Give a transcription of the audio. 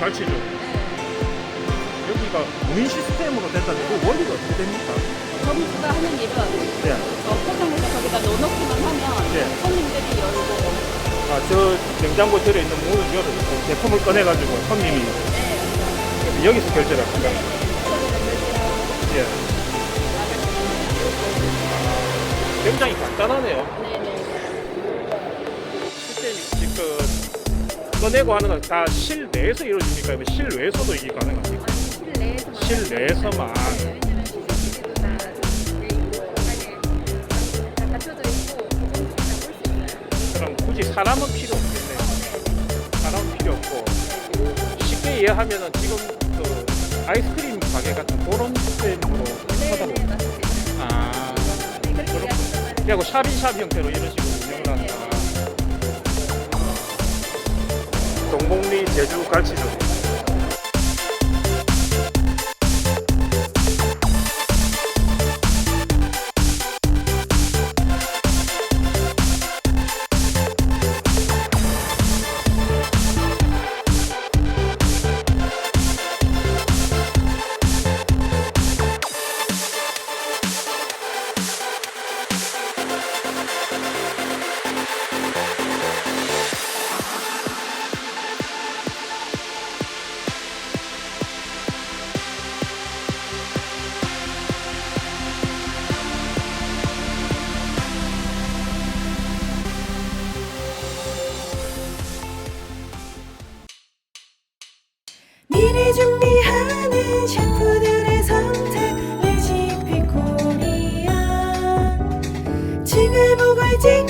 갈치죠. 여기가 무인 시스템으로 된다는데 그 원리가 어떻게 됩니까? 점주가 하는 일은 네. 어, 포장해서 거기다 넣어놓기만 하면 네. 손님들이 열고 아, 저 냉장고 들어있는 문을 열어서 제품을 꺼내가지고 손님이 네. 여기서 결제를 합니다. 네. 예. 아, 굉장히 간단하네요. 네 네. 꺼내고 하는 건 다 실내에서 이루어집니까? 아니면 실외에서도 이게 가능합니까? 실내에서만. 그럼 굳이 사람은 필요 없겠네요. 사람은 필요 없고 쉽게 이해하면은 지금 그 아이스크림 가게 같은 그런 시스템으로 하다 보니. 아네 그렇게 이야기하면 그리고 샵인샵 형태로 이런 식으로 운영을 한다. 동복리 제주 갈치점. 미래 준비하는 셰프들의 선택 레시피 코리아 지글보글 찍